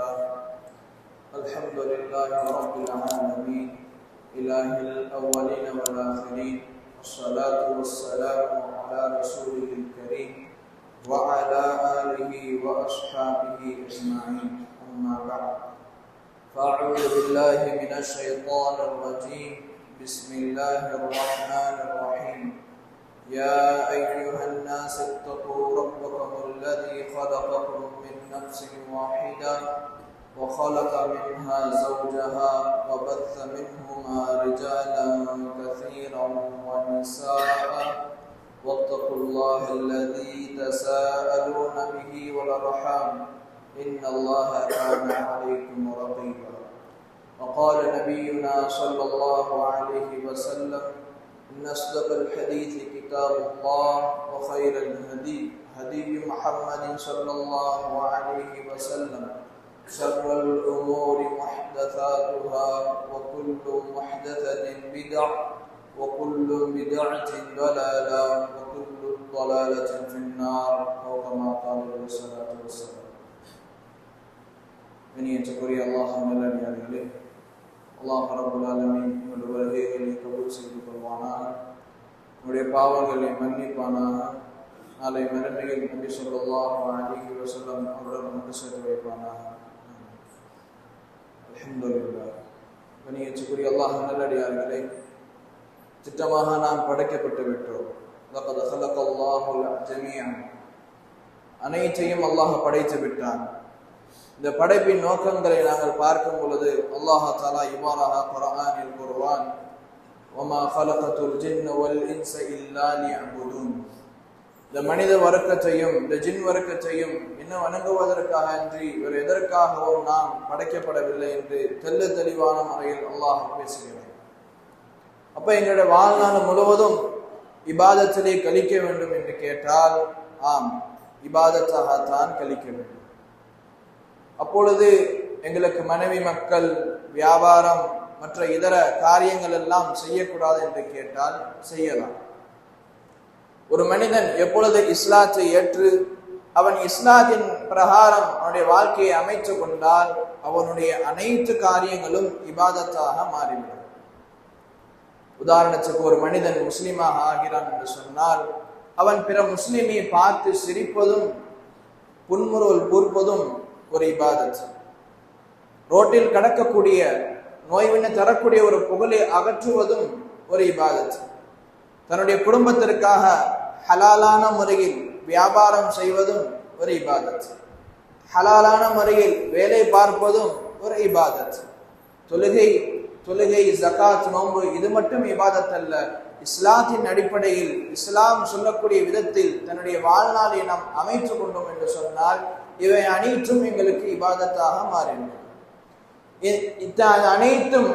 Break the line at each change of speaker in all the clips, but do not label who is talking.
لله. الحمد لله رب العالمين. إله الأولين والآخرين. والصلاة والسلام على رسوله الكريم وعلى آله وأصحابه أجمعين. أما بعد. فأعوذ بالله من الشيطان الرجيم. بسم الله الرحمن الرحيم. يا أيها الناس اتقوا ربكم الذي خلقكم من نفس واحدة وخلق منها زوجها وبث منهما رجالا كثيرا ونساء. واتقوا الله الذي تساءلون به والأرحام. إن الله كان عليكم رقيبا. وقال نبينا صلى الله عليه وسلم إن أصدق الحديث كتاب الله وخير الهدي هدي محمد صلى الله عليه وسلم. شر الأمور محدثاتها وكل محدثة بدع وكل بدعة ضلالة وكل ضلالة في النار. أو كما قال عليه الصلاة والسلام. من يتقري الله من لم يعلم الله رب العالمين ولوله إليك قدسك والعنان உங்களுடைய பாவங்களை மன்னிப்பானாக. நாளை மறுமையில் நம்பி சொல்லலாம் அழகி வஸல்லம் அவருடன் ஒன்று சேர்த்து வைப்பானாக. அல்ஹம்துலில்லாஹ். இனியற்றுக்குரிய அல்லாஹ் நல்லடியார்களே திட்டமாக நாம் படைக்கப்பட்டு விட்டோம். லகத் ஹலகல்லாஹுல் ஜமீஅன். அனைத்தையும் அல்லாஹ் படைத்து விட்டான். இந்த படைப்பின் நோக்கங்களை நாங்கள் பார்க்கும் பொழுது அல்லாஹா தாலா இவ்வாறாக குரானில் கூறுவான் ஒமா ஃபலகத்துல் ஜின் வல் இன்ச இல்லா லியஅபுதுன் இந்த மனித வர்க்கத்தையும் இந்த ஜின் வர்க்கத்தையும் இன்னும் வணங்குவதற்காக அன்றி வேறு எதற்காகவும் நாம் படைக்கப்படவில்லை என்று தெல்ல தெளிவான முறையில் அல்லாஹ் பேசுகிறேன். அப்ப எங்களுடைய வாழ்நாள் முழுவதும் இபாதத்திலே கழிக்க வேண்டும் என்று கேட்டால் ஆம் இபாதத்தாகத்தான் கழிக்க வேண்டும். அப்பொழுது எங்களுக்கு மனைவி மக்கள் வியாபாரம் மற்ற இதர காரியங்கள் எல்லாம் செய்யக்கூடாது என்று கேட்டால் செய்யலாம். ஒரு மனிதன் எப்பொழுது இஸ்லாத்தை ஏற்று அவன் இஸ்லாத்தின் பிரகாரம் அவனுடைய வாழ்க்கையை அமைத்து கொண்டால் அவனுடைய அனைத்து காரியங்களும் இபாதத்தாக மாறிவிடும். உதாரணத்துக்கு ஒரு மனிதன் முஸ்லீமாக ஆகிறான் என்று சொன்னால் அவன் பிற முஸ்லிமை பார்த்து சிரிப்பதும் புன்முறுவல் கூர்ப்பதும் ஒரு இபாதத். ரோட்டில் கடக்கக்கூடிய நோய்வினை தரக்கூடிய ஒரு புகழை அகற்றுவதும் ஒரு இபாதத். தன்னுடைய குடும்பத்திற்காக ஹலாலான முறையில் வியாபாரம் செய்வதும் ஒரு இபாதத். ஹலாலான முறையில் வேலை பார்ப்பதும் ஒரு இபாதத். தொழுகை தொழுகை ஜகாத் நோன்பு இது மட்டும் இபாதத் அல்ல. இஸ்லாத்தின் அடிப்படையில் இஸ்லாம் சொல்லக்கூடிய விதத்தில் தன்னுடைய வாழ்நாளை நாம் அமைத்து கொண்டோம் என்று சொன்னால் இவை அனைத்தும் எங்களுக்கு இபாதத்தாக மாறிவிடும். இத்த அனைத்தும்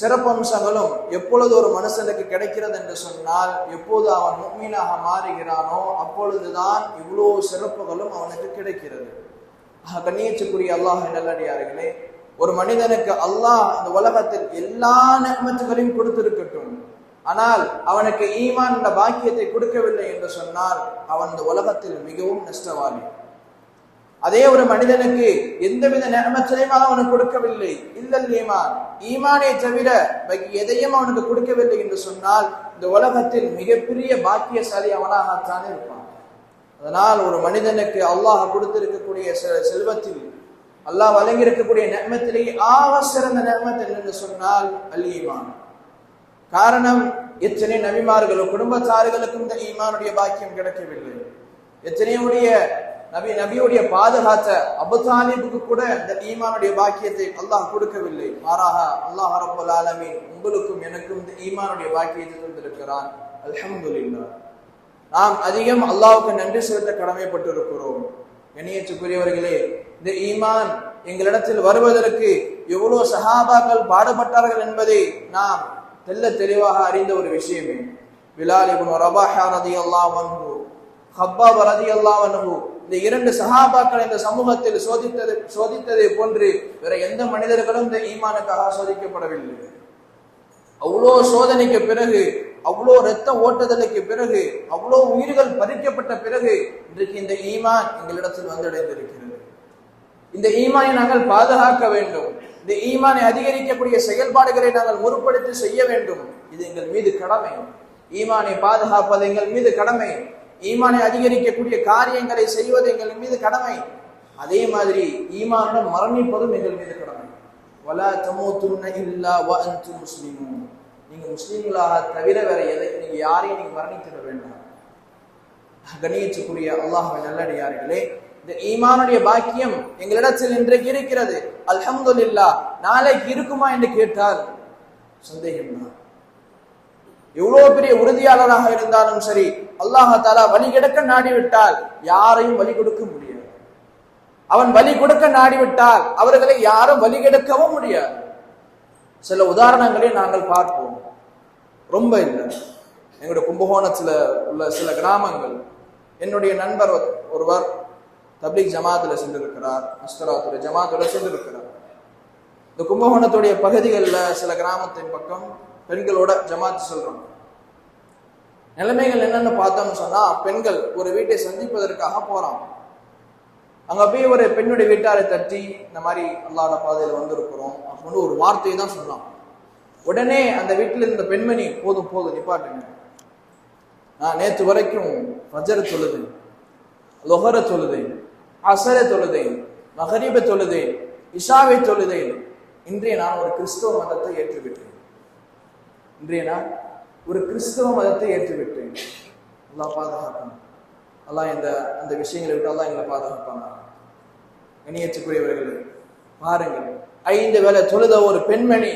சிறப்பம்சங்களும் எப்பொழுது ஒரு மனுஷனுக்கு கிடைக்கிறது என்று சொன்னால் எப்போது அவன் முக்மீனாக மாறுகிறானோ அப்பொழுதுதான் இவ்வளோ சிறப்புகளும் அவனுக்கு கிடைக்கிறது. கண்ணியத்துக்குரிய அல்லாஹ் நல்லடியார்களே ஒரு மனிதனுக்கு அல்லாஹ் இந்த உலகத்தில் எல்லா நெமத்துகளையும் கொடுத்திருக்கட்டும். ஆனால் அவனுக்கு ஈமான் என்ற பாக்கியத்தை கொடுக்கவில்லை என்று சொன்னால் அவன் இந்த உலகத்தில் மிகவும் நஷ்டவாளி அதே ஒரு மனிதனுக்கு எந்தவித நேமத்திலையும் அவனுக்கு கொடுக்கவில்லை. இல்லல் ஈமான். ஈமானை தவிர எதையும் அவனுக்கு கொடுக்கவில்லை என்று சொன்னால் இந்த உலகத்தில் மிகப்பெரிய பாக்கியசாலி அவனாகத்தான் இருப்பான். அதனால் ஒரு மனிதனுக்கு அல்லாஹ் கொடுத்திருக்கக்கூடிய செல்வத்தில் அல்லாஹ் வழங்கியிருக்கக்கூடிய நேர்மத்திலேயே ஆக சிறந்த நேமத் என்று சொன்னால் அல் ஈமான். காரணம் எத்தனை நபிமார்களும் குடும்பத்தார்களுக்கும் இந்த ஈமானுடைய பாக்கியம் கிடைக்கவில்லை. எத்தனையுடைய நபி நபியுடைய பாதுகாத்த அபுதாலிபுக்கு கூட இந்த ஈமானுடைய பாக்கியத்தை அல்லாஹ் கொடுக்கவில்லை. மாறாக அல்லாஹ் ரபுல் ஆலமீன் உங்களுக்கும் எனக்கும் இந்த ஈமானுடைய பாக்கியத்தை தந்திருக்கிறான். அல்ஹம்துலில்லா நாம் அதிகம் அல்லாவுக்கு நன்றி செலுத்த கடமைப்பட்டிருக்கிறோம். கண்ணியத்துக்குரியவர்களே இந்த ஈமான் எங்களிடத்தில் வருவதற்கு எவ்வளவு சஹாபாக்கள் பாடுபட்டார்கள் என்பதை நாம் தெல்ல தெளிவாக அறிந்த ஒரு விஷயமே. பிலால் இப்னு ரபாஹா ரலியல்லாஹு அன்ஹு ஹப்பா ரலியல்லாஹு அன்ஹு இந்த இரண்டு சஹாபாக்கள் இந்த சமூகத்தில் சோதித்தது சோதித்ததை போன்று வேற எந்த மனிதர்களும் இந்த ஈமானுக்காக சோதிக்கப்படவில்லை. அவ்வளோ சோதனைக்கு பிறகு அவ்வளோ ரத்த ஓட்டுதலுக்கு பிறகு அவ்வளோ உயிர்கள் பறிக்கப்பட்ட பிறகு இன்றைக்கு இந்த ஈமான் எங்களிடத்தில் வந்தடைந்திருக்கிறது. இந்த ஈமானை நாங்கள் பாதுகாக்க வேண்டும். இந்த ஈமானை அதிகரிக்கக்கூடிய செயல்பாடுகளை நாங்கள் முற்படுத்தி செய்ய வேண்டும். இது எங்கள் மீது கடமை. ஈமானை பாதுகாப்பது எங்கள் மீது கடமை. ஈமானை அதிகரிக்கக்கூடிய காரியங்களை செய்வது எங்கள் மீது கடமை. அதே மாதிரி ஈமானுடன் மரணிப்பதும் எங்கள் மீது கடமை. வலா தமூத்துன்ன இல்லா வ அன்தும் நீங்க முஸ்லீம்களாக தவிர வேற எதை நீங்க யாரையும் நீங்க மரணித்திட வேண்டாம். கணியத்துக்குரிய அல்லாஹ்வின் நல்லடியார்களே இந்த ஈமானுடைய பாக்கியம் எங்களிடத்தில் இன்றைக்கு இருக்கிறது. அல்ஹம்துலில்லாஹ் நாளைக்கு இருக்குமா என்று கேட்டால் சந்தேகம்தான். எவ்வளவு பெரிய உறுதியாளராக இருந்தாலும் சரி அல்லாஹ் வழி கிடக்க நாடிவிட்டால் யாரையும் வழி கொடுக்க முடியாது. அவன் வழி கொடுக்க நாடிவிட்டால் அவர்களை யாரும் வழி கெடுக்கவும் முடியாது. சில உதாரணங்களை நாங்கள் பார்ப்போம். ரொம்ப இல்லை. எங்களுடைய கும்பகோணத்தில் உள்ள சில கிராமங்கள் என்னுடைய நண்பர் ஒருவர் தப்லீக் ஜமாத்தில் சென்றிருக்கிறார் அஸ்தராத்துடைய ஜமாத்துல சென்றிருக்கிறார் இந்த கும்பகோணத்துடைய பகுதிகளில் சில கிராமத்தின் பக்கம் பெண்களோட ஜமாத்து சொல்றோம் நிலைமைகள் என்னன்னு பார்த்தோம்னு சொன்னா பெண்கள் ஒரு வீட்டை சந்திப்பதற்காக போறான் அங்க போய் ஒரு பெண்ணுடைய வீட்டாரை தட்டி இந்த மாதிரி அல்லாத பாதையில வந்திருக்கிறோம் அப்படின்னு ஒரு வார்த்தையை தான் சொன்னான் உடனே அந்த வீட்டில் இருந்த பெண்மணி போதும் போதும் நிப்பாட்டுங்க. நான் நேற்று வரைக்கும் ஃபஜர் தொழுது லொஹர தொழுது அசர தொழுதை மகரீப தொழுது இஷாவை தொழுதை இன்றைய நான் ஒரு கிறிஸ்தவ மதத்தை ஏற்றுவிட்டேன். இன்றைய நான் ஒரு கிறிஸ்தவ மதத்தை ஏற்றுவிட்டேன். அல்லாஹ் பாதுகாக்கணும் அல்லாஹ் இந்த அந்த விஷயங்களை விட்டு அல்லாஹ் எங்களை பாதுகாப்பாங்க கணியத்துக்குரியவர்களே பாருங்கள். ஐந்து வேளை தொழுத ஒரு பெண்மணி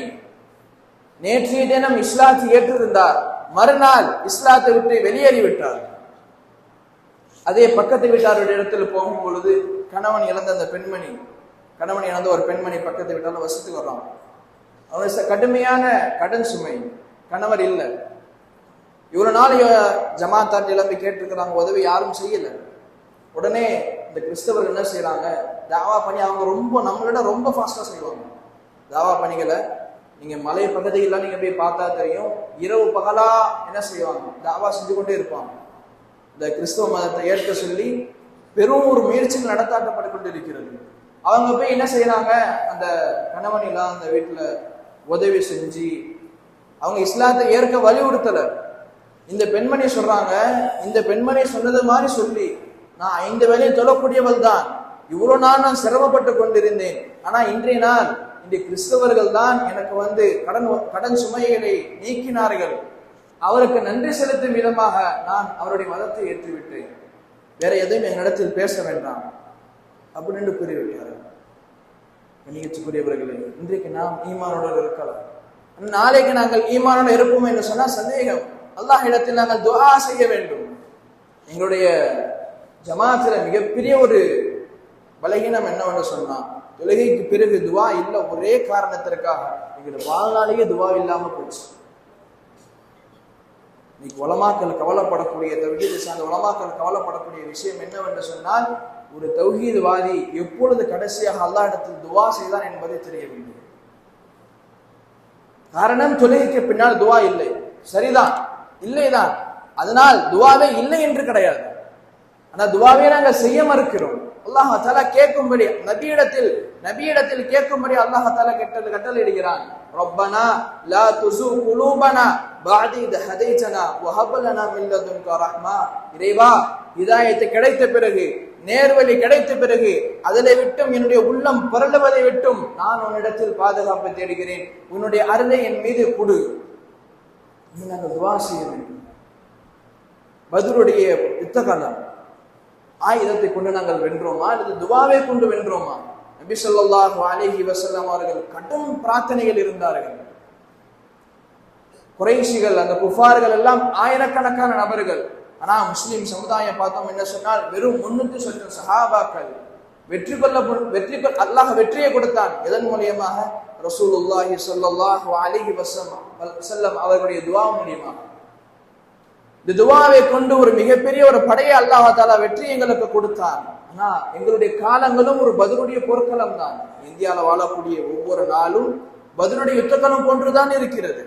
நேற்றைய தினம் இஸ்லாத்தை ஏற்றிருந்தார். மறுநாள் இஸ்லாத்தை விட்டு வெளியேறி விட்டார் அதே பக்கத்து வீட்டாருடைய இடத்துல போகும் பொழுது கணவன் இழந்த அந்த பெண்மணி கணவன் இழந்த ஒரு பெண்மணி பக்கத்து வீட்டால வசித்து வர்றான். அவனுடைய கடுமையான கடன் சுமை. கணவர் இல்லை. இவ்வளோ நாள் ஜமாத்தார் நிலம்பி கேட்டிருக்கிறாங்க உதவி யாரும் செய்யலை. உடனே இந்த கிறிஸ்தவர்கள் என்ன செய்கிறாங்க தாவா பணி அவங்க ரொம்ப நம்மளோட ரொம்ப ஃபாஸ்ட்டாக செய்வாங்க. தாவா பணிகளை நீங்கள் மலை பகுதிகளெலாம் நீங்கள் போய் பார்த்தா தெரியும். இரவு பகலாக என்ன செய்வாங்க? தாவா செஞ்சு கொண்டே இருப்பாங்க. இந்த கிறிஸ்தவ மதத்தை ஏற்க சொல்லி பெரும் ஒரு முயற்சிகள் நடத்தாட்டப்பட்டு கொண்டு இருக்கிறது அவங்க போய் என்ன செய்கிறாங்க அந்த கணவன் இல்லாத அந்த வீட்டில் உதவி செஞ்சு அவங்க இஸ்லாத்தை ஏற்க வலியுறுத்தலை. இந்த பெண்மணி சொல்றாங்க இந்த பெண்மணி சொன்னது மாதிரி சொல்லி நான் ஐந்து வேலையும் தொழக்கூடியவள் தான். இவ்வளவு நாள் நான் சிரமப்பட்டு கொண்டிருந்தேன். ஆனா இன்றைய நாள் இந்த கிறிஸ்தவர்கள் தான் எனக்கு வந்து கடன் கடன் சுமைகளை நீக்கினார்கள். அவருக்கு நன்றி செலுத்தும் விதமாக நான் அவருடைய மதத்தை ஏற்றுவிட்டேன். வேற எதையும் என்னிடத்தில் பேச வேண்டாம். அப்படின்னு கூறிவிட்டார். கணியத்துக்குரியவர்களே இன்றைக்கு நாம் ஈமானோடு இருக்கலாம். நாளைக்கு நாங்கள் ஈமானோடு இருப்போம் என்று சொன்னால் சந்தேகம். அல்லாஹ் இடத்தில் நாங்கள் துவா செய்ய வேண்டும். எங்களுடைய ஜமாத்துல மிகப்பெரிய ஒரு பலகீனம் என்னவென்று சொன்னா தொழுகைக்கு பிறகு துவா இல்லை ஒரே காரணத்திற்காக எங்களுடைய வாழ்நாளையே துவா இல்லாம போச்சு. இன்னைக்கு உலமாக்கள் கவலைப்படக்கூடிய தௌஹீது சார்ந்த உலமாக்கள் கவலைப்படக்கூடிய விஷயம் என்னவென்று சொன்னால் ஒரு தௌஹீதுவாதி எப்பொழுது கடைசியாக அல்லா இடத்தில் துவா செய்தான் என்பதை தெரியவில்லை. காரணம் தொழுகைக்கு பின்னால் துவா இல்லை. சரிதான். இல்லைதான் அதனால் துவாவே இல்லை என்று கிடையாது. ஆனா துவாவே நாங்கள் செய்ய மறுக்கிறோம். அல்லாஹால கேட்கும்படி நபியிடத்தில் நபியிடத்தில் கேட்கும்படி அல்லாஹ் தாலா கட்டளை இடுகிறான் ரப்பனா லா துசு குலூபனா பாதி ஹதைச்சனா வஹபலனா மின் லதுன்க ரஹ்மா. இறைவா இதாயத்தை கிடைத்த பிறகு நேர்வழி கிடைத்த பிறகு அதனை விட்டும் என்னுடைய உள்ளம் புரளுவதை விட்டும் நான் உன்னிடத்தில் பாதுகாப்பு தேடுகிறேன். உன்னுடைய அருளை என் மீது கொடு. நாங்கள் துவா செய்ய வேண்டும். பதிலுடைய யுத்த காலம் ஆயுதத்தை கொண்டு நாங்கள் வென்றோமா? அல்லது துவாவை கொண்டு வென்றோமா? நபி ஸல்லல்லாஹு அலைஹி வசல்லாம் அவர்கள் கடும் பிரார்த்தனைகள் இருந்தார்கள். குறைசிகள் அந்த குஃபார்கள் எல்லாம் ஆயிரக்கணக்கான நபர்கள். ஆனா முஸ்லிம் சமுதாயம் பார்த்தோம் என்ன சொன்னால் வெறும் முன்னூத்தி சொல்ற சஹாபாக்கள். வெற்றி கொள்ள வெற்றி அல்லாஹ் வெற்றியை கொடுத்தான். எதன் மூலியமாக? ரசூலுல்லாஹி சல்லாஹு அலிஹி வசல்லம் அவர்களுடைய துவா மூலியமா. இந்த துவாவை கொண்டு ஒரு மிகப்பெரிய ஒரு படையை அல்லாஹால வெற்றி எங்களுக்கு கொடுத்தார். ஆனா எங்களுடைய காலங்களும் ஒரு பதிலுடைய போர்க்களம் தான். இந்தியாவில் வாழக்கூடிய ஒவ்வொரு நாளும் பதிலுடைய யுத்தக்களம் போன்றுதான் இருக்கிறது.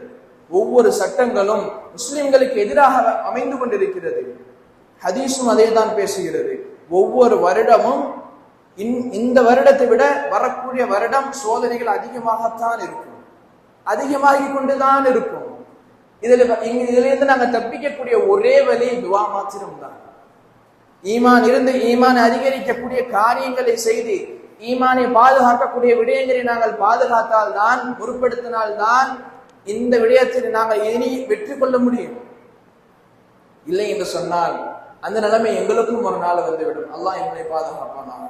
ஒவ்வொரு சட்டங்களும் முஸ்லிம்களுக்கு எதிராக அமைந்து கொண்டிருக்கிறது. ஹதீஸும் அதே தான் பேசுகிறது. ஒவ்வொரு வருடமும் இன்- இந்த வருடத்தை விட வரக்கூடிய வருடம் சோதனைகள் அதிகமாகத்தான் இருக்கும். அதிகமாகி கொண்டுதான் இருக்கும். இதுல இங்க இதுல இருந்து நாங்க தப்பிக்கக்கூடிய ஒரே வழி துவா மாத்திரம் தான் ஈமான் இருந்து ஈமான் அதிகரிக்கக்கூடிய காரியங்களை செய்து ஈமானை பாதுகாக்கக்கூடிய விடயங்களை நாங்கள் பாதுகாத்தால் தான் பொருட்படுத்தினால் தான் இந்த விடயத்தில் நாங்கள் இனி வெற்றி கொள்ள முடியும். இல்லை என்று சொன்னால் அந்த நிலைமை எங்களுக்கும் ஒரு நாள் வந்துவிடும் அல்லாஹ் எங்களை பாதுகாப்பானாக.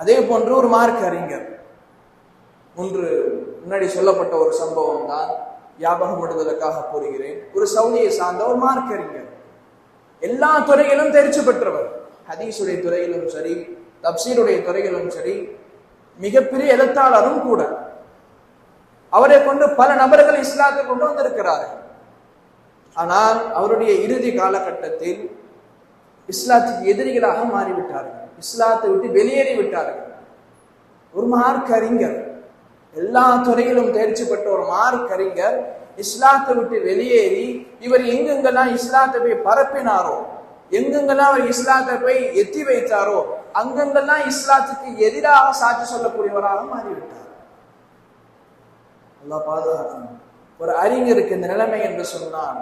அதே போன்று ஒரு மார்க் அறிஞர். ஒன்று முன்னாடி சொல்லப்பட்ட ஒரு சம்பவம் தான் ஞாபகம் விடுதலுக்காக கூறுகிறேன். ஒரு சவுதியை சார்ந்த ஒரு மார்க் அறிஞர். எல்லா துறையிலும் தெரிச்சு பெற்றவர். ஹதீஸுடைய துறையிலும் சரி தப்சீருடைய துறையிலும் சரி மிகப்பெரிய எழுத்தாளரும் கூட. அவரை கொண்டு பல நபர்கள் இஸ்லாத்தை கொண்டு வந்திருக்கிறார்கள். ஆனால் அவருடைய இறுதி காலகட்டத்தில் இஸ்லாத்துக்கு எதிரிகளாக மாறிவிட்டார்கள். இஸ்லாத்தை விட்டு வெளியேறி விட்டார்கள். ஒரு மார்க் அறிஞர் எல்லா துறையிலும் தேர்ச்சி பெற்ற ஒரு மார்க் அறிஞர் இஸ்லாத்தை விட்டு வெளியேறி இவர் எங்கெங்கெல்லாம் இஸ்லாத்தை போய் பரப்பினாரோ எங்கெங்கெல்லாம் அவர் இஸ்லாத்தை போய் எத்தி வைத்தாரோ அங்கெங்கெல்லாம் இஸ்லாத்துக்கு எதிராக சாட்சி சொல்லக்கூடியவராக மாறிவிட்டார். நல்லா பாதுகாக்கணும். ஒரு அறிஞருக்கு இந்த நிலைமை என்று சொன்னார்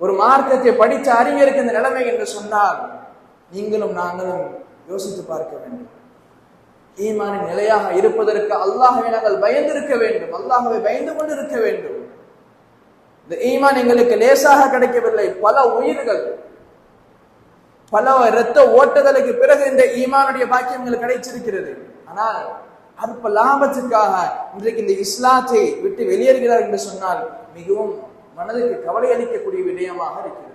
ஒரு மார்க்கத்தை படித்த அறிஞருக்கு இந்த நிலைமை என்று சொன்னார் நீங்களும் நாங்களும் யோசித்து பார்க்க வேண்டும். ஈமானின் நிலையாக இருப்பதற்கு அல்லாஹவை நாங்கள் பயந்திருக்க வேண்டும். அல்லாஹவை பயந்து கொண்டு இருக்க வேண்டும். இந்த ஈமான் எங்களுக்கு லேசாக கிடைக்கவில்லை. பல உயிர்கள் பல இரத்த ஓட்டுதலுக்கு பிறகு இந்த ஈமானுடைய பாக்கியம் எங்களுக்கு கிடைச்சிருக்கிறது ஆனால் அற்ப லாபத்துக்காக இன்றைக்கு இந்த இஸ்லாத்தை விட்டு வெளியேறுகிறார் என்று சொன்னால் மிகவும் மனதுக்கு கவலை அளிக்கக்கூடிய விடயமாக இருக்கிறது.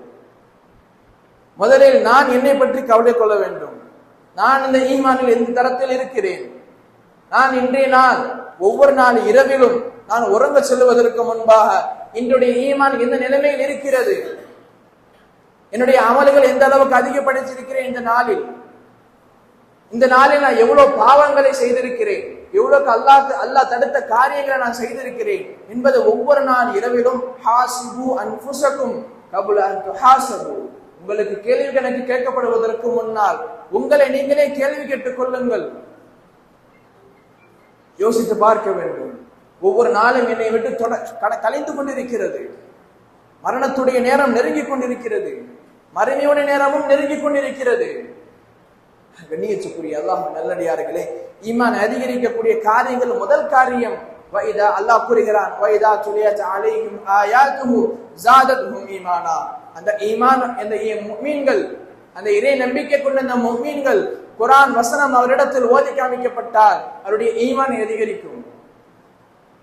முதலில் நான் என்னை பற்றி கவலை கொள்ள வேண்டும். நான் இந்த ஈமானில் எந்த தரத்தில் இருக்கிறேன்? நான் இன்றைய நாள் ஒவ்வொரு நாள் இரவிலும் நான் உறங்க செல்வதற்கு முன்பாக இன்றைய ஈமான் எந்த நிலைமையில் இருக்கிறது? என்னுடைய அமல்கள் எந்த அளவுக்கு அதிகப்படுத்தியிருக்கிறேன் இந்த நாளில்? இந்த நாளில் நான் எவ்வளவு பாவங்களை செய்திருக்கிறேன்? எவ்வளவுக்கு அல்லாஹ் அல்லாஹ் தடுத்த காரியங்களை நான் செய்திருக்கிறேன்? என்பது ஒவ்வொரு நாள் இரவிலும் ஹாசிபு அன்புசக்கும் கபுல ஹாசபு உங்களுக்கு கேள்வி கணக்கு கேட்கப்படுவதற்கு முன்னால் உங்களை நீங்களே கேள்வி கேட்டுக் கொள்ளுங்கள். யோசித்து பார்க்க வேண்டும். ஒவ்வொரு நாளும் என்னை விட்டு தொட கட- கலைந்து கொண்டிருக்கிறது. மரணத்துடைய நேரம் நெருங்கிக் கொண்டிருக்கிறது. மறைமையுடைய நேரமும் நெருங்கிக் கொண்டிருக்கிறது. கண்ணியத்துக்குரிய அல்லாஹ் நல்லடியார்களே ஈமான் அதிகரிக்கக்கூடிய காரியங்கள் முதல் காரியம். வைதா அல்லாஹ் கூறுகிறான் வைதா துலியத் அலைஹிம் ஆயாத்துஹு ஜாதத்ஹும் ஈமானா. அந்த ஈமான் அந்த அந்த இறை நம்பிக்கை கொண்ட அந்த முஃமின்கள் வசனம் அவரிடத்தில் ஓதி காமிக்கப்பட்டால் அவருடைய ஈமான் அதிகரிக்கும்.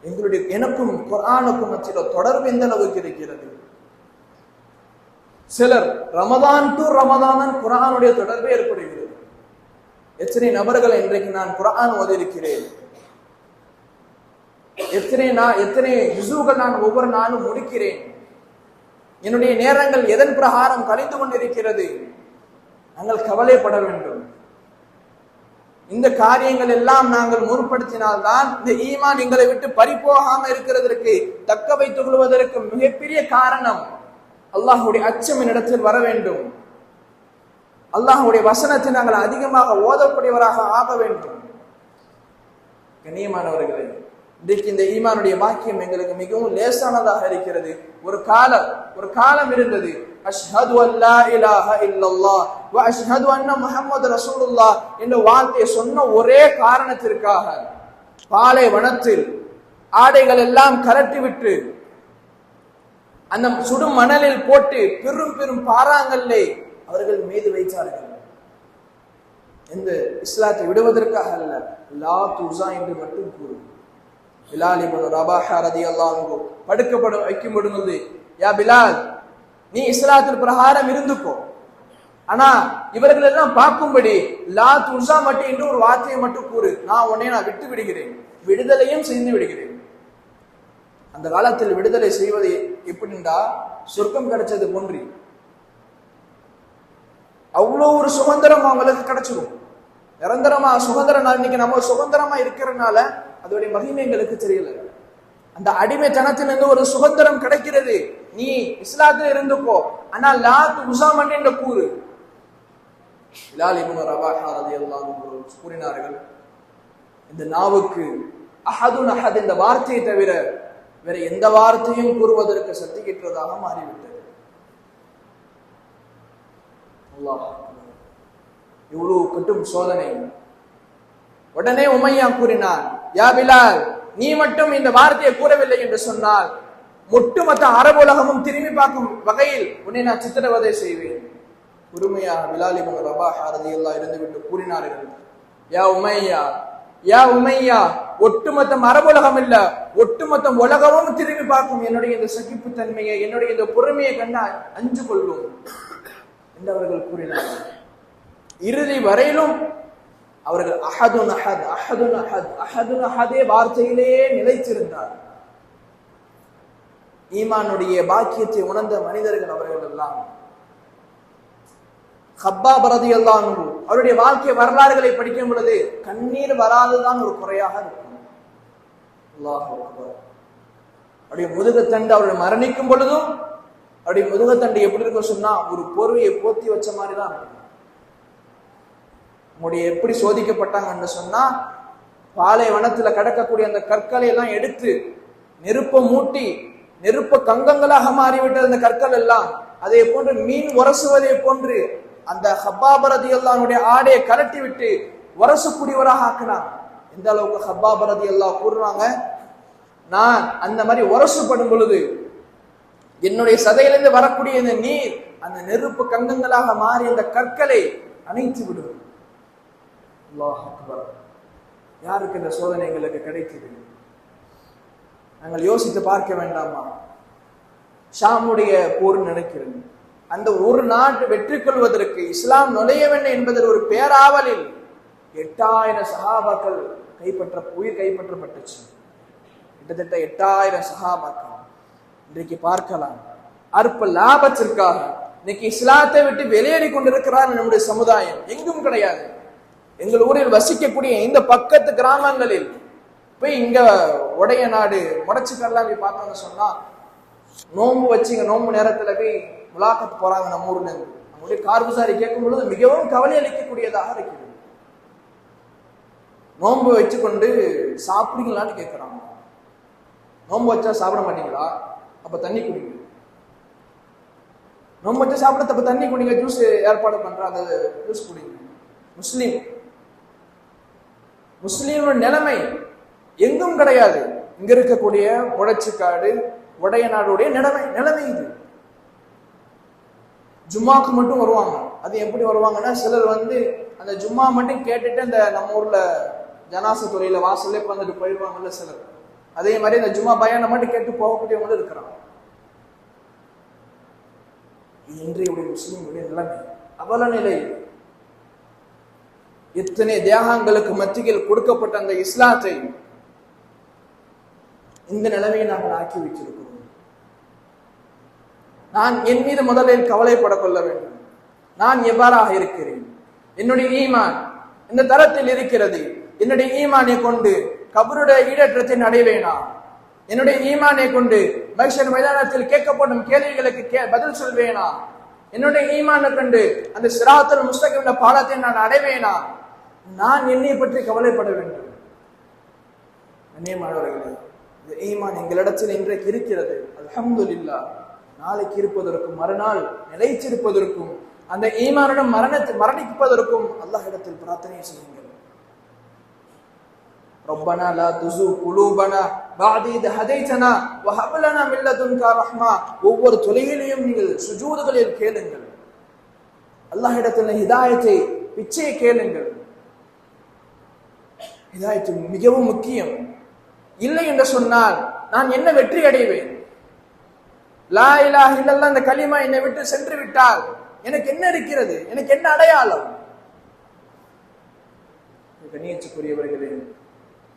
எங்களுடைய எனக்கும் குரானுக்கும் மத்தியில் தொடர்பு எந்த அளவுக்கு இருக்கிறது? சிலர் ரமதான் டு ரமதான் குரானுடைய தொடர்பு ஏற்படுகிறது. எத்தனை நபர்கள் இன்றைக்கு நான் குரான் ஓதிருக்கிறேன் எத்தனை நான் எத்தனை ஜுசுகள் நான் ஒவ்வொரு நாளும் முடிக்கிறேன்? என்னுடைய நேரங்கள் எதன் பிரகாரம் கழிந்து கொண்டிருக்கிறது? நாங்கள் கவலைப்பட வேண்டும். இந்த காரியங்கள் எல்லாம் நாங்கள் முற்படுத்தினால்தான் இந்த ஈமான் எங்களை விட்டு பறிப்போகாம இருக்கிறதற்கு தக்க வைத்துக் கொள்வதற்கு மிகப்பெரிய காரணம் அல்லாஹுடைய அச்சம் என்னிடத்தில் வர வேண்டும். அல்லாஹுடைய வசனத்தை நாங்கள் அதிகமாக ஓதக்கூடியவராக ஆக வேண்டும். கண்ணியமானவர்களே இன்றைக்கு இந்த ஈமானுடைய வாக்கியம் எங்களுக்கு மிகவும் லேசானதாக இருக்கிறது. ஒரு காலம் ஒரு காலம் இருந்தது. அஷ்ஹது அல்லா இலாஹ இல்லல்லா வ அஷ்ஹது அன்ன முஹம்மது ரசூலுல்லா என்ற வார்த்தையை சொன்ன ஒரே காரணத்திற்காக பாலை வனத்தில் ஆடைகள் எல்லாம் கரட்டி விட்டு அந்த சுடும் மணலில் போட்டு பெரும் பெரும் பாறாங்கல்லை அவர்கள் மீது வைத்தார்கள். எந்த இஸ்லாத்தை விடுவதற்காக அல்ல. லா துசா என்று மட்டும் கூறும். பிலால் இப்னு ரபாஹா ரதி அல்லாஹு படுக்கப்பட வைக்கும் பொழுது யா பிலால் நீ இஸ்லாத்தில் பிரகாரம் இருந்துக்கோ. ஆனா இவர்கள் எல்லாம் பார்க்கும்படி லா துசா மட்டும் என்று ஒரு வார்த்தையை மட்டும் கூறு. நான் உன்னை நான் விட்டு விடுகிறேன். விடுதலையும் செய்து விடுகிறேன். அந்த காலத்தில் விடுதலை செய்வது எப்படின்னா சொர்க்கம் கிடைச்சது போன்றி. அவ்வளோ ஒரு சுதந்திரம் அவங்களுக்கு கிடைச்சிடும் நிரந்தரமா சுதந்திர நாள் இன்னைக்கு நம்ம சுதந்திரமா இருக்கிறதுனால அதோடைய மகிமை எங்களுக்கு தெரியல. அந்த அடிமைத்தனத்திலிருந்து ஒரு சுதந்திரம் கிடைக்கிறது. நீ இஸ்லாத்துல இருந்துக்கோ. ஆனா லாத் உசாமன் என்ற கூறு. கூறினார்கள் இந்த நாவுக்கு அஹதுன் அஹத் இந்த வார்த்தையை தவிர வேற எந்த வார்த்தையும் கூறுவதற்கு சக்தி கிட்டதாக மாறிவிட்டது. அல்லாஹ் இவ்வளவு கட்டும் சோதனை. உடனே உமையா கூறினார் யா பிலால் நீ மட்டும் இந்த வார்த்தையை கூறவில்லை என்று சொன்னால் ஒட்டுமொத்த அரபு உலகமும் திரும்பி பார்க்கும் வகையில் உன்னை நான் சித்திரவதை செய்வேன். உரிமையா பிலால் இவன் ரபா இறந்து விட்டு கூறினார்கள் யா உமையா யா உமையா ஒட்டுமொத்த மரபுலகம் இல்ல ஒட்டுமொத்தம் உலகமும் திரும்பி பார்க்கும் என்னுடைய இந்த சகிப்பு தன்மையை என்னுடைய இந்த பொறுமையை கண்டா அஞ்சு கொள்ளும் என்று அவர்கள் கூறினார்கள். இறுதி வரையிலும் அவர்கள் அஹதுன் அஹத் அஹதுன் அஹத் அஹதுன் அஹதே வார்த்தையிலேயே நிலைத்திருந்தார். ஈமானுடைய பாக்கியத்தை உணர்ந்த மனிதர்கள் அவர்கள் எல்லாம் ஹப்பா பரதி எல்லாம் அவருடைய வாழ்க்கை வரலாறுகளை படிக்கும் பொழுது கண்ணீர் வராதுதான் ஒரு குறையாக இருக்கும். அவருடைய முதுகத்தண்டு அவருடைய மரணிக்கும் பொழுதும் அவருடைய முதுகத்தண்டு எப்படி இருக்கும் சொன்னா ஒரு பொருவையை போத்தி வச்ச மாதிரி தான் இருக்கும். உங்களுடைய எப்படி சோதிக்கப்பட்டாங்கன்னு சொன்னா பாலைவனத்துல கடக்கக்கூடிய அந்த கற்களை எல்லாம் எடுத்து நெருப்ப மூட்டி நெருப்ப கங்கங்களாக மாறிவிட்டது அந்த கற்கள் எல்லாம். அதே போன்று மீன் உரசுவதை போன்று அந்த ஹப்பாபரதி அல்லானுடைய ஆடையை கலட்டி விட்டு உரசக்கூடியவராக ஆக்கினான். எந்த அளவுக்கு ஹப்பாபரதி எல்லாம் கூறுறாங்க? நான் அந்த மாதிரி உரசுப்படும் பொழுது என்னுடைய சதையிலிருந்து வரக்கூடிய இந்த நீர் அந்த நெருப்பு கங்கங்களாக மாறி அந்த கற்களை அணைத்து விடுவேன். அல்லாஹ் அக்பர். யாருக்கு இந்த சோதனை எங்களுக்கு கிடைக்குது? நாங்கள் யோசித்து பார்க்க வேண்டாமா? ஷாமுடைய போர் நினைக்கிறேன் அந்த ஒரு நாட்டு வெற்றி கொள்வதற்கு இஸ்லாம் நுழைய வேண்டும் என்பதில் ஒரு பேராவலில் எட்டாயிரம் சகாபாக்கள் கைப்பற்ற உயிர் கைப்பற்றப்பட்டுச்சு. கிட்டத்தட்ட எட்டாயிரம் சகாபாக்கள் இன்றைக்கு பார்க்கலாம். அற்ப லாபத்திற்காக இன்னைக்கு இஸ்லாத்தை விட்டு வெளியேறி கொண்டிருக்கிறார் நம்முடைய சமுதாயம். எங்கும் கிடையாது. எங்கள் ஊரில் வசிக்கக்கூடிய இந்த பக்கத்து கிராமங்களில் போய் இங்க உடைய நாடு முடச்சுக்கெல்லாம் போய் பார்த்தாங்க சொன்னா நோம்பு வச்சுங்க நோன்பு நேரத்துல போய் முலாக்கத்து போறாங்க நம்ம ஊர்ல இருந்து. நம்முடைய கார்புசாரி கேட்கும் பொழுது மிகவும் கவலை அளிக்கக்கூடியதாக இருக்கிறது. நோன்பு வச்சுக்கொண்டு சாப்பிடுங்களான்னு கேட்கிறாங்க நோன்பு வச்சா சாப்பிட மாட்டீங்களா? அப்ப தண்ணி குடிங்க. நோன்பு வச்சா சாப்பிட அப்ப தண்ணி குடிங்க ஜூஸ் ஏற்பாடு பண்ற அந்த ஜூஸ் குடிங்க. முஸ்லீம் முஸ்லீமோட நிலைமை எங்கும் கிடையாது. இங்க இருக்கக்கூடிய உழைச்சிக்காடு உடைய நாடுடைய நிலைமை நிலைமை இது. ஜும்மாக்கு மட்டும் வருவாங்க. அது எப்படி வருவாங்கன்னா சிலர் வந்து அந்த ஜும்மா மட்டும் கேட்டுட்டு அந்த நம்ம ஊர்ல ஜனாச துறையில வாசல்ல உட்காந்துட்டு போயிடுவாங்கல்ல சிலர். அதே மாதிரி அந்த ஜும்மா பயானை மட்டும் கேட்டு போகக்கூடியவங்களும் இருக்கிறாங்க. இன்றைய முஸ்லீம்களுடைய நிலைமை. அவல நிலை எத்தனை தியாகங்களுக்கு மத்தியில் கொடுக்கப்பட்ட அந்த இஸ்லாத்தை இந்த நிலைமையை நாங்கள் ஆக்கி வச்சிருக்கிறோம் நான் என் மீது முதலில் கவலைப்பட கொள்ள வேண்டும். நான் எவ்வாறாக இருக்கிறேன்? என்னுடைய ஈமான் இந்த தரத்தில் இருக்கிறது. என்னுடைய ஈமானை கொண்டு கபருடைய ஈடற்றத்தை அடைவேனா என்னுடைய ஈமானை கொண்டு பைஷர் மைதானத்தில் கேட்கப்படும் கேள்விகளுக்கு கே- பதில் சொல்வேனா? என்னுடைய ஈமானை கண்டு அந்த சிராத்தல் முஸ்தகிம் பாலத்தை நான் அடைவேனா? நான் என்னை பற்றி கவலைப்பட வேண்டும் கண்ணியமானவர்களே இந்த ஈமான் எங்களிடத்தில் இன்றைக்கு இருக்கிறது அல்ஹம்துலில்லாஹ் நாளைக்கு இருப்பதற்கும் மறுநாள் நிலைச்சிருப்பதற்கும் அந்த ஈமானுடன் மரணத்தை மரணிப்பதற்கும் அல்லாஹ்விடத்தில் பிரார்த்தனை செய்யுங்கள் ربنا لا تزغ قلوبنا بعد إذ هديتنا وهب لنا من لدنك رحمة ஒவ்வொரு தொலைவிலையும் நீங்கள் சுஜூதுகளில் கேளுங்கள் அல்லாஹ்விடத்தில் ஹிதாயத்தை பிச்சையை கேளுங்கள் ஹிதாயத்து மிகவும் முக்கியம். இல்லை என்று சொன்னால் நான் என்ன வெற்றி அடைவேன்? லா இலா இல்லல்லாஹ் அந்த களிமா என்னை விட்டு சென்று விட்டால் எனக்கு என்ன இருக்கிறது? எனக்கு என்ன அடையாளம்? கண்ணியத்துக்குரியவர்களே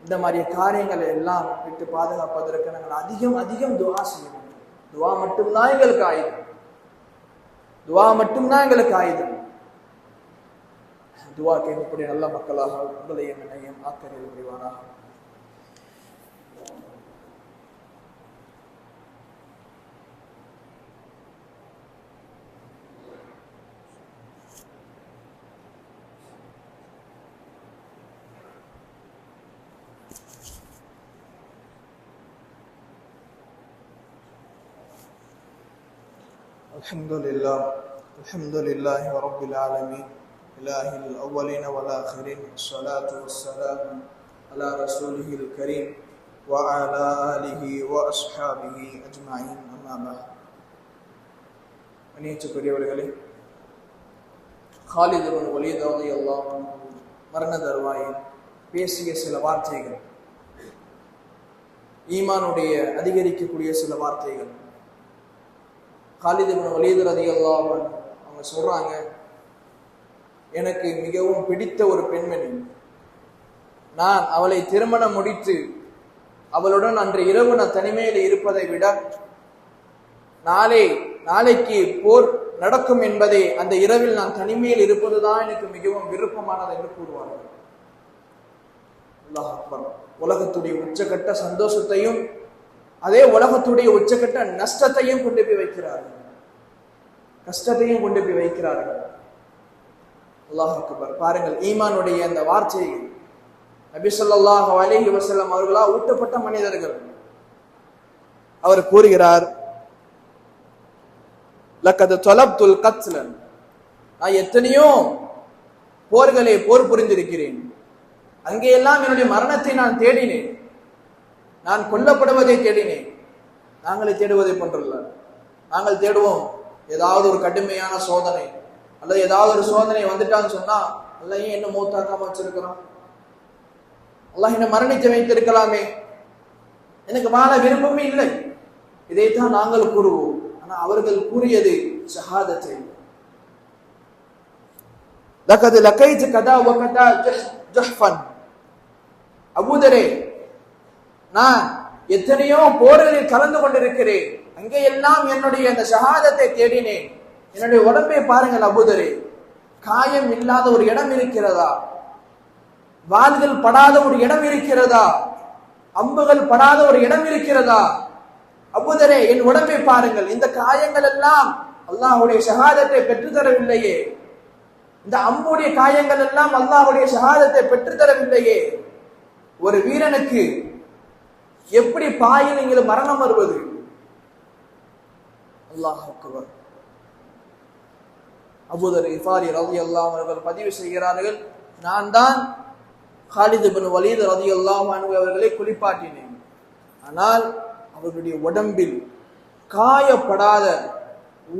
இந்த மாதிரி காரியங்களை எல்லாம் விட்டு பாதுகாப்பதற்கு நாங்கள் அதிகம் அதிகம் துவா செய்யணும். துவா மட்டும்தான் எங்களுக்கு ஆயுதம். துவா மட்டும்தான் எங்களுக்கு ஆயுதம். துவா கேட்கக்கூடிய நல்ல மக்களாக உங்களையும் என்னையும் ஆக்கறிவு புரிவானாக الحمد لله الحمد لله رب العالمين إله الأولين والآخرين الصلاة والسلام على رسوله الكريم وعلى آله وأصحابه أجمعين أما بعد அணியச்சுக்குரியவர்களே ஹாலித் பின் வலீத் ரலியல்லாஹு அன்ஹு மரண தருவாயில் பேசிய சில வார்த்தைகள் ஈமானுடைய அதிகரிக்கக்கூடிய சில வார்த்தைகள் ஹாலித் பின் வலீத் ரலியல்லாஹு அன்ஹு அவங்க சொல்றாங்க எனக்கு மிகவும் பிடித்த ஒரு பெண்மணி. நான் அவளை திருமணம் முடித்து அவளுடன் அன்று இரவு நான் தனிமையில் இருப்பதை விட நாளை நாளைக்கு போர் நடக்கும் என்பதை அந்த இரவில் நான் தனிமையில் இருப்பதுதான் எனக்கு மிகவும் விருப்பமானது என்று கூறுவார்கள். உலகத்துடைய உச்சகட்ட சந்தோஷத்தையும் அதே உலகத்துடைய உச்சகட்ட நஷ்டத்தையும் கொண்டு போய் வைக்கிறார்கள். கஷ்டத்தையும் கொண்டு போய் வைக்கிறார்கள். அல்லாஹ் அக்பர். பாருங்கள் ஈமானுடைய அந்த வார்த்தைகள் நபி ஸல்லல்லாஹு அலைஹி வஸல்லம் அவர்களா ஊட்டப்பட்ட மனிதர்கள். அவர் கூறுகிறார் லக்கது தொலப்துல் கத்லன். நான் எத்தனையோ போர்களை போர் புரிந்திருக்கிறேன். அங்கேயெல்லாம் என்னுடைய மரணத்தை நான் தேடினேன். நான் கொல்லப்படுவதை தேடினேன். நாங்களே தேடுவதை போன்றல்ல நாங்கள் தேடுவோம் ஏதாவது ஒரு கடுமையான சோதனை. அல்லது ஏதாவது ஒரு சோதனை வந்துட்டான்னு சொன்னா அல்ல ஏன் என்ன மூத்தாக்காம வச்சிருக்கிறான்? அல்லாஹ் என்ன மரணித்து வைத்திருக்கலாமே? எனக்கு வாழ விருப்பமே இல்லை. இதைத்தான் நாங்கள் கூறுவோம். ஆனா அவர்கள் கூறியது ஷஹாதத்தை. லக்கது லக்கைத்து கதா வகதா ஜஹ்ஃபன். அபூதரே நான் எத்தனையோ போர்களில் கலந்து கொண்டிருக்கிறேன். அங்கே எல்லாம் என்னுடைய அந்த ஷஹாதத்தை தேடினேன். என்னுடைய உடம்பை பாருங்கள் அபுதரே. காயம் இல்லாத ஒரு இடம் இருக்கிறதா? வாள்கள் படாத ஒரு இடம் இருக்கிறதா? அம்புகள் படாத ஒரு இடம் இருக்கிறதா? அபுதரே என் உடம்பை பாருங்கள். இந்த காயங்கள் எல்லாம் அல்லாஹுடைய சகாதத்தை பெற்றுத்தரவில்லையே. இந்த அம்புடைய காயங்கள் எல்லாம் அல்லாஹுடைய சகாதத்தை பெற்றுத்தரவில்லையே. ஒரு வீரனுக்கு எப்படி பாயில் நீங்கள் மரணம் வருவது? அல்லாஹ் அபுதர் இஃபாரி ரதி அல்லாம் அவர்கள் பதிவு செய்கிறார்கள். நான் தான் ஹாலிது பின் வலீது ரதி அல்லாம் அவர்களை குளிப்பாட்டினேன். ஆனால் அவர்களுடைய உடம்பில் காயப்படாத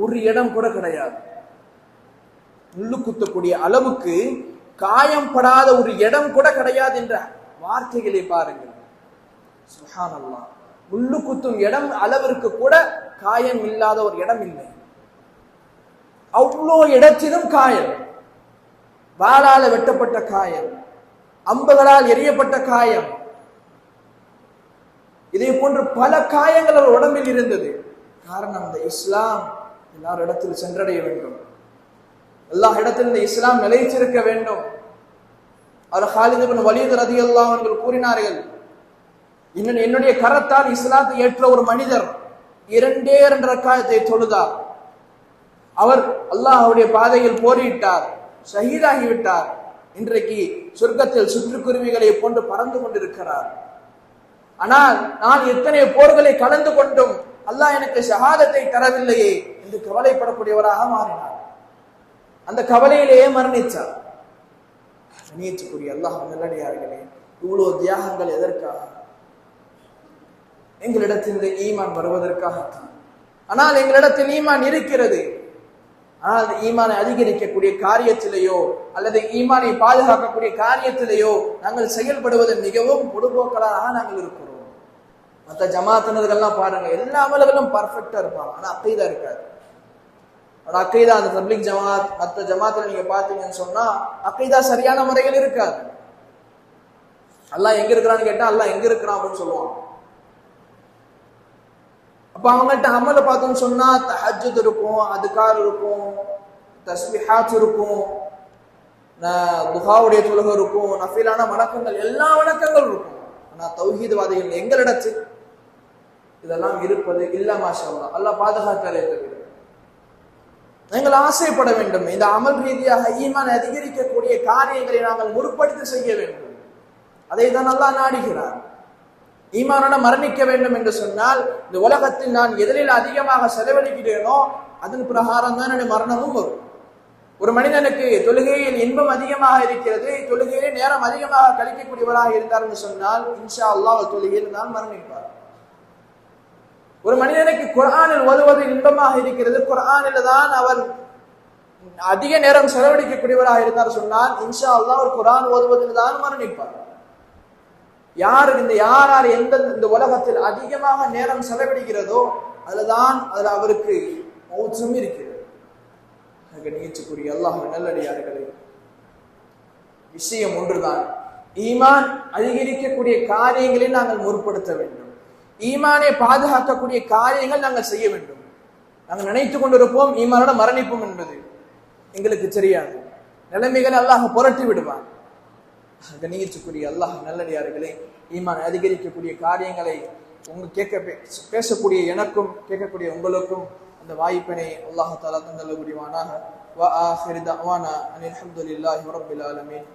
ஒரு இடம் கூட கிடையாது. முள்ளு குத்தக்கூடிய அளவுக்கு காயம்படாத ஒரு இடம் கூட கிடையாது என்ற வார்த்தைகளை பாருங்கள். சுஹான் அல்லாஹ் முள்ளு குத்தும் இடம் அளவிற்கு கூட காயம் இல்லாத ஒரு இடம் இல்லை. அவ்வளோ இடத்திலும் காயம் வாளால் வெட்டப்பட்ட காயம். அம்புகளால் எரியப்பட்ட காயம். இதே போன்று பல காயங்கள் அவர் உடம்பில் இருந்தது. காரணம் இந்த இஸ்லாம் எல்லார் இடத்தில் சென்றடைய வேண்டும். எல்லா இடத்திலும் இந்த இஸ்லாம் நிலைச்சிருக்க வேண்டும். அவர் ஹாலிதபின் வலிது ரதி எல்லாம் அவர்கள் கூறினார்கள் இன்னும் என்னுடைய கரத்தால் இஸ்லாத்தை ஏற்ற ஒரு மனிதர் இரண்டே இரண்டு ரக்காயத்தை தொழுதார். அவர் அல்லாஹுடைய பாதையில் போரிட்டார் ஷஹீதாகிவிட்டார். இன்றைக்கு சொர்க்கத்தில் சுற்றுக்குருவிகளை போன்று பறந்து கொண்டிருக்கிறார். ஆனால் நான் எத்தனை போர்களை கலந்து கொண்டும் அல்லாஹ் எனக்கு ஷஹாதத்தை தரவில்லையே என்று கவலைப்படக்கூடியவராக மாறினார். அந்த கவலையிலேயே மரணிச்சார் கணியத்துக்குரிய அல்லாஹ் நல்லடியார்களே இவ்வளோ தியாகங்கள் எதற்காக? எங்களிடத்தில் இந்த ஈமான் வருவதற்காகத்தான். ஆனால் எங்களிடத்தில் ஈமான் இருக்கிறது. ஆனால் அந்த ஈமானை அதிகரிக்கக்கூடிய காரியத்திலேயோ அல்லது ஈமானை பாதுகாக்கக்கூடிய காரியத்திலேயோ நாங்கள் செயல்படுவது மிகவும் பொடுபோக்களாக நாங்கள் இருக்கிறோம். மற்ற ஜமாத்தினர்கள்லாம் பாருங்க எல்லா அமல்களும் பர்ஃபெக்டா இருப்பாங்க. ஆனா அக்கைதா இருக்காது. ஆனா அக்கைதா அந்த தப்லிக் ஜமாத் மற்ற ஜமாத்துல நீங்க பாத்தீங்கன்னு சொன்னா அக்கைதா சரியான முறையில் இருக்காது. அல்லா எங்க இருக்கிறான்னு கேட்டா அல்லா எங்க இருக்கிறான்? அப்படின்னு சொல்லுவான் அப்ப அவங்கள்ட்ட அமல பார்த்தோன்னு சொன்னா தஹஜ்ஜுத் இருக்கும் அதுக்கார் இருக்கும் தஸ்பிஹாத் இருக்கும் துஹாவுடைய தொழுகை இருக்கும் நஃபீலான வணக்கங்கள் எல்லா வணக்கங்கள் இருக்கும். ஆனா தௌஹீத்வாதிகள் எங்களிடத்தில் இதெல்லாம் இருப்பது இல்ல மாஷா அல்லாஹ் அல்லாஹ் பாதுகாத்தாலே தவிர. நீங்கள் ஆசைப்பட வேண்டும். இந்த அமல் ரீதியாக ஈமான் அதிகரிக்கக்கூடிய காரியங்களை நாங்கள் முற்படுத்தி செய்ய வேண்டும். அதை தான் நல்லா நாடுகிறார். ஈமானுடன் மரணிக்க வேண்டும் என்று சொன்னால் இந்த உலகத்தில் நான் எதிரில் அதிகமாக செலவழிக்கிறேனோ அதன் பிரகாரம் தான் என்னுடைய மரணமும் வரும். ஒரு மனிதனுக்கு தொழுகையில் இன்பம் அதிகமாக இருக்கிறது தொழுகையிலே நேரம் அதிகமாக கழிக்கக்கூடியவராக இருந்தார் என்று சொன்னால் இன்ஷா அல்லாஹ் தொழுகையில் தான் மரணிப்பார். ஒரு மனிதனுக்கு குரானில் ஓதுவது இன்பமாக இருக்கிறது குர்ஆனில் தான் அவர் அதிக நேரம் செலவழிக்கக்கூடியவராக இருந்தார் சொன்னால் இன்ஷா அல்லாஹ் ஒரு குரான் ஓதுவதில் தான் மரணிப்பார். யார் இந்த யார் யார் எந்த இந்த உலகத்தில் அதிகமாக நேரம் செலவிடுகிறதோ அதுலதான் அதுல அவருக்கு மௌச்சம் இருக்கிறது. கணியச்சுக்குரிய அல்லாஹ் நல்லடியார்களே விஷயம் ஒன்றுதான். ஈமான் அதிகரிக்கக்கூடிய காரியங்களை நாங்கள் முற்படுத்த வேண்டும். ஈமானை பாதுகாக்கக்கூடிய காரியங்கள் நாங்கள் செய்ய வேண்டும். நாங்கள் நினைத்து கொண்டிருப்போம் ஈமானோட மரணிப்போம் என்பது எங்களுக்கு தெரியாது. நிலைமைகளை அல்லாஹ் புரட்டி விடுவான். கணியச்சுக்குரிய அல்லாஹ் நல்லடியார்களே ஈமான் அதிகரிக்கக்கூடிய காரியங்களை உங்க கேட்க பேசக்கூடிய எனக்கும் கேட்கக்கூடிய உங்களுக்கும் அந்த வாய்ப்பினை அல்லாஹ் தாலா தந்தல்ல புரிவானாக. வா ஆஹ் தஅவானா அனில் ஹம்துலில்லாஹி ரப்பில் ஆலமீன்.